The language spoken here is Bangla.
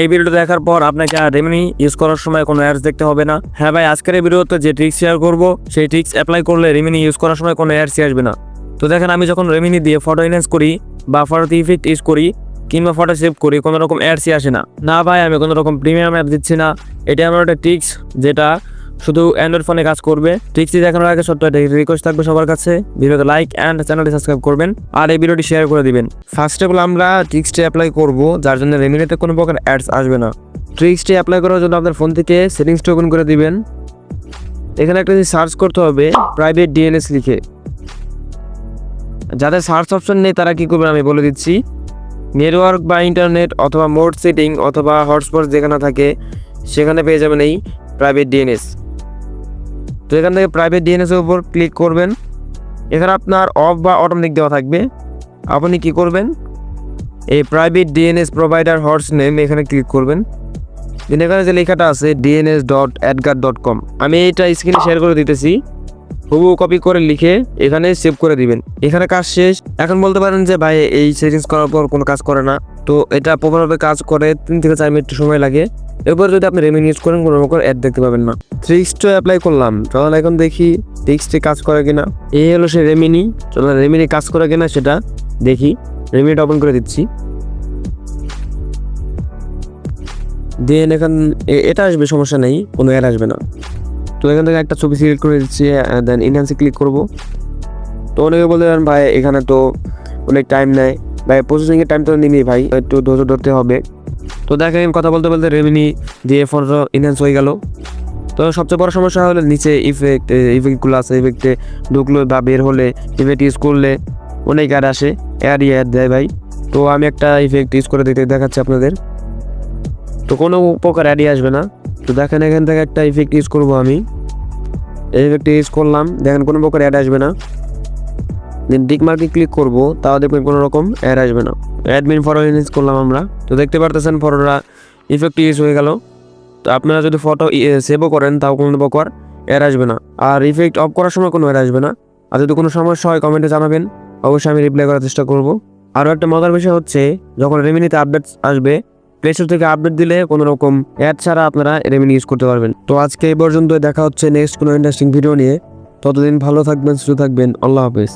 এই ভিডিওটা দেখার পর আপনাকে আর রেমিনি ইউজ করার সময় কোনো অ্যাডস দেখতে হবে না। হ্যাঁ ভাই, আজকের এই ভিডিওতে যে ট্রিক্স শেয়ার করব, সেই ট্রিক্স অ্যাপ্লাই করলে রেমিনি ইউজ করার সময় কোনো অ্যাডসই আসবে না। তো দেখেন, আমি যখন রেমিনি দিয়ে ফটো এনহ্যান্স করি বা ফটোতে ইফেক্ট ইউজ করি কিংবা ফটো সেভ করি, কোনো রকম অ্যাডসই আসে না। না ভাই, আমি কোনো রকম প্রিমিয়াম অ্যাপ দিচ্ছি না। এটা আমার একটা ট্রিক্স যেটা শুধু অ্যান্ড্রয়েড ফোনে কাজ করবে। ট্রিক্সটি দেখানোর আগে সত্য একটা রিকোয়েস্ট থাকবে সবার কাছে। ভিডিওতে লাইক অ্যান্ড চ্যানেলটি সাবস্ক্রাইব করবেন আর এই ভিডিওটি শেয়ার করে দিবেন। ফার্স্ট অফ অল আমরা ট্রিক্সটি অ্যাপ্লাই করব, যার জন্য রেমিনিতে কোনো প্রকার অ্যাডস আসবে না। ট্রিক্সটি অ্যাপ্লাই করার জন্য আপনার ফোন থেকে সেটিংসটা ওপেন করে দিবেন। এখানে একটা সার্চ করতে হবে প্রাইভেট ডিএনএস লিখে। যাদের সার্চ অপশন নেই, তারা কি করবেন আমি বলে দিচ্ছি। নেটওয়ার্ক বা ইন্টারনেট অথবা মোড সেটিং অথবা হটস্পট যেখানে থাকে, সেখানে পেয়ে যাবেন এই প্রাইভেট ডিএনএস তো এখান থেকে প্রাইভেট ডিএনএস এর উপর ক্লিক করবেন। এখানে আপনার অফ বা অটোমেটিক দেওয়া থাকবে। আপনি কি করবেন? এই private DNS provider horse name এখানে ক্লিক করবেন। দেন এখানে যে লেখাটা আছে DNS dot adguard dot com আমি এইটা স্ক্রিনে শেয়ার করে দিতেছি। হুবু কপি করে লিখে এখানে সেভ করে দিবেন। এখানে কাজ শেষ। এখন বলতে পারেন যে, ভাই, এই সেটিংস করার পর কোনো কাজ করে না। তো এটা প্রপারভাবে কাজ করে, তিন থেকে চার মিনিট সময় লাগে। এরপর যদি আপনি রেমিনি ইউজ করেন কোনো রকম অ্যাড দেখতে পাবেন না। থ্রিক্সটা অ্যাপ্লাই করলাম। চলুন এখন দেখি থ্রিক্সটি কাজ করে কিনা। এই হলো সে রেমিনি। চলুন রেমিনি কাজ করে কিনা সেটা দেখি। রেমিনিটা ওপেন করে দিচ্ছি। দেন এখান এটা আসবে সমস্যা নেই কোনো অ্যাড আসবে না। তো এখান থেকে একটা ছবি সিলেক্ট করে দিচ্ছি দেন ইনহ্যান্সে ক্লিক করব। তো অনেকে বলতে পারেন ভাই এখানে তো অনেক টাইম নেয়। ভাই প্রসেসিংয়ের টাইম তো নিবি ভাই একটু ধৈর্য ধরতে হবে। তো দেখেন, কথা বলতে বলতে রেভিনি দিয়ে ফোনটা ইনহ্যান্স হয়ে গেল। তো সবচেয়ে বড় সমস্যা হলো নিচে ইফেক্ট ইফেক্টগুলো আছে ইফেক্টে ঢুকলো বা বের হলে ইফেক্ট ইউজ করলে অনেক অ্যাড আসে অ্যাড অ্যাড দেয় ভাই। তো আমি একটা ইফেক্ট ইউজ করে দিতে দেখাচ্ছি আপনাদের। তো কোনো প্রকার অ্যাডই আসবে না। তো দেখেন, এখান থেকে একটা ইফেক্ট ইউজ করব আমি। ইফেক্ট ইউজ করলাম, দেখেন কোনো প্রকার অ্যাড আসবে না। দেন টিক মার্কে ক্লিক করব, তাও দেখবেন কোনো রকম অ্যাড আসবে না। অ্যাডমিন ফটো ইউজ করলাম আমরা। তো দেখতে পারতেছেন ফটোটা ইফেক্ট ইউজ হয়ে গেল। তো আপনারা যদি ফটো সেভও করেন, তাও কোনো প্রকার অ্যাড আসবে না। আর ইফেক্ট অফ করার সময় কোনো অ্যাড আসবে না। আর যদি কোনো সমস্যা হয় কমেন্টে জানাবেন। অবশ্যই আমি রিপ্লাই করার চেষ্টা করব। আরও একটা মজার বিষয় হচ্ছে, যখন রেমিনিতে আপডেট আসবে প্লে স্টোর থেকে আপডেট দিলে কোনো রকম অ্যাড ছাড়া আপনারা রেমিনি ইউজ করতে পারবেন। তো আজকে এই পর্যন্ত দেখা হচ্ছে নেক্সট কোনো ইন্টারেস্টিং ভিডিও নিয়ে। ততদিন ভালো থাকবেন, সুস্থ থাকবেন। আল্লাহ হাফেজ।